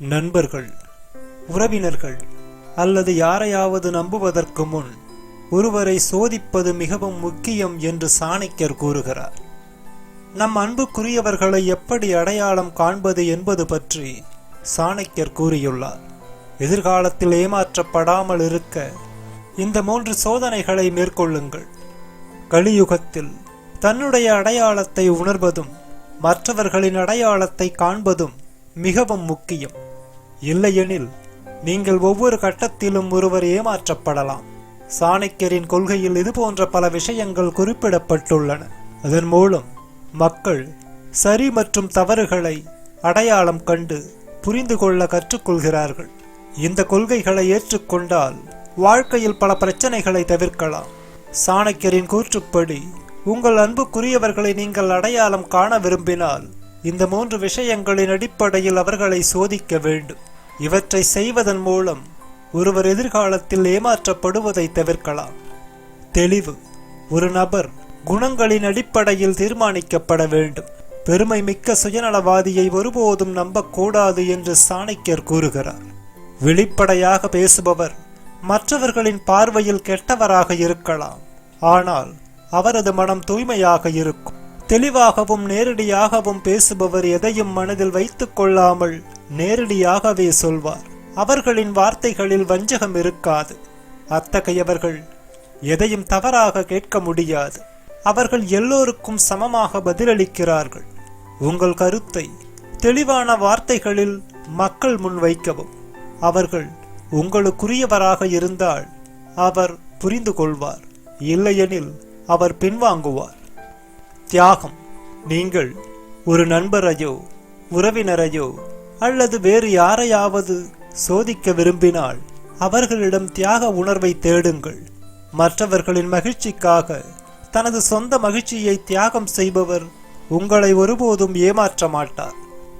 நண்பர்கள் உறவினர்கள் அல்லது யாரையாவது நம்புவதற்கு முன் ஒருவரை சோதிப்பது மிகவும் முக்கியம் என்று சாணக்கியர் கூறுகிறார். நம் அன்புக்குரியவர்களை எப்படி அடையாளம் காண்பது என்பது பற்றி சாணக்கியர் கூறியுள்ளார். எதிர்காலத்தில் ஏமாற்றப்படாமல் இருக்க இந்த மூன்று சோதனைகளை மேற்கொள்ளுங்கள். கலியுகத்தில் தன்னுடைய அடையாளத்தை உணர்வதும் மற்றவர்களின் அடையாளத்தை காண்பதும் மிகவும் முக்கியம். இல்லையெனில் நீங்கள் ஒவ்வொரு கட்டத்திலும் ஒருவர் ஏமாற்றப்படலாம். சாணக்கியரின் கொள்கையில் இதுபோன்ற பல விஷயங்கள் குறிப்பிடப்பட்டுள்ளன. அதன் மூலம் மக்கள் சரி மற்றும் தவறுகளை அடையாளம் கண்டு புரிந்து கொள்ள கற்றுக்கொள்கிறார்கள். இந்த கொள்கைகளை ஏற்றுக்கொண்டால் வாழ்க்கையில் பல பிரச்சனைகளை தவிர்க்கலாம். சாணக்கியரின் கூற்றுப்படி உங்கள் அன்புக்குரியவர்களை நீங்கள் அடையாளம் காண விரும்பினால் இந்த மூன்று விஷயங்களின் அடிப்படையில் அவர்களை சோதிக்க வேண்டும். இவற்றை செய்வதன் மூலம் ஒருவர் எதிர்காலத்தில் ஏமாற்றப்படுவதை தவிர்க்கலாம். தெளிவு. ஒரு நபர் குணங்களின் அடிப்படையில் தீர்மானிக்கப்பட வேண்டும். பெருமை மிக்க சுயநலவாதியை ஒருபோதும் நம்பக்கூடாது என்று சாணக்கியர் கூறுகிறார். வெளிப்படையாக பேசுபவர் மற்றவர்களின் பார்வையில் கெட்டவராக இருக்கலாம். ஆனால் அவரது மனம் தூய்மையாக இருக்கும். தெளிவாகவும் நேரடியாகவும் பேசுபவர் எதையும் மனதில் வைத்துக் கொள்ளாமல் நேரடியாகவே சொல்வார். அவர்களின் வார்த்தைகளில் வஞ்சகம் இருக்காது. அத்தகையவர்கள் எதையும் தவறாக கேட்க முடியாது. அவர்கள் எல்லோருக்கும் சமமாக பதிலளிக்கிறார்கள். உங்கள் கருத்தை தெளிவான வார்த்தைகளில் மக்கள் முன் வைக்கவும் அவர்கள் உங்களுக்குரியவராக இருந்தால் அவர் புரிந்து கொள்வார் இல்லையெனில் அவர் பின்வாங்குவார். தியாகம். நீங்கள் ஒரு நண்பரையோ உறவினரையோ அல்லது வேறு யாரையாவது சோதிக்க விரும்பினால் அவர்களிடம் தியாக உணர்வை தேடுங்கள். மற்றவர்களின் மகிழ்ச்சிக்காக தனது சொந்த மகிழ்ச்சியை தியாகம் செய்பவர் உங்களை ஒருபோதும் ஏமாற்ற மாட்டார்.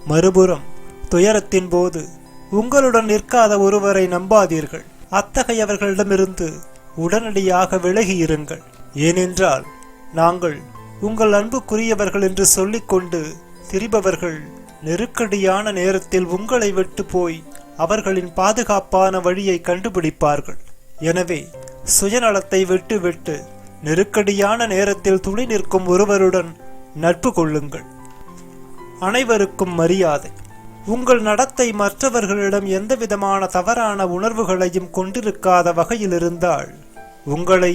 மறுபுறம் துயரத்தின் போது உங்களுடன் நிற்காத ஒருவரை நம்பாதீர்கள். அத்தகையவர்களிடமிருந்து உடனடியாக விலகி இருங்கள் ஏனென்றால் நாங்கள் உங்கள் அன்புக்குரியவர்கள் என்று சொல்லிக்கொண்டு திரிபவர்கள் நெருக்கடியான நேரத்தில் உங்களை விட்டு போய் அவர்களின் பாதுகாப்பான வழியை கண்டுபிடிப்பார்கள். எனவே சுயநலத்தை விட்டுவிட்டு நெருக்கடியான நேரத்தில் துணி நிற்கும் ஒருவருடன் நட்பு கொள்ளுங்கள். அனைவருக்கும் மரியாதை. உங்கள் நடத்தை மற்றவர்களிடம் எந்தவிதமான தவறான உணர்வுகளையும் கொண்டிருக்காத வகையில் இருந்தால் உங்களை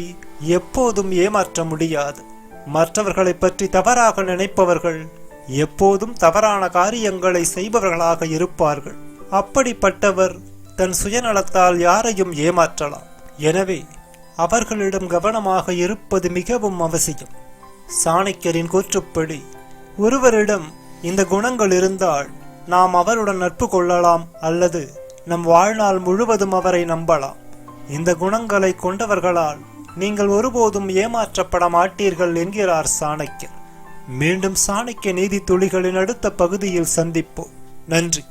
எப்போதும் ஏமாற்ற முடியாது. மற்றவர்களை பற்றி தவறாக நினைப்பவர்கள் எப்போதும் தவறான காரியங்களை செய்பவர்களாக இருப்பார்கள். அப்படிப்பட்டவர் தன் சுயநலத்தால் யாரையும் ஏமாற்றலாம். எனவே அவர்களிடம் கவனமாக இருப்பது மிகவும் அவசியம். சாணக்கியரின் கூற்றுப்படி ஒருவரிடம் இந்த குணங்கள் இருந்தால் நாம் அவருடன் நட்பு கொள்ளலாம் அல்லது நம் வாழ்நாள் முழுவதும் அவரை நம்பலாம். இந்த குணங்களை கொண்டவர்களால் நீங்கள் ஒருபோதும் ஏமாற்றப்பட மாட்டீர்கள் என்கிறார் சாணக்கியர் மீண்டும் சாணக்கிய நீதி துளிகளின் அடுத்த பகுதியில் சந்திப்போம். நன்றி.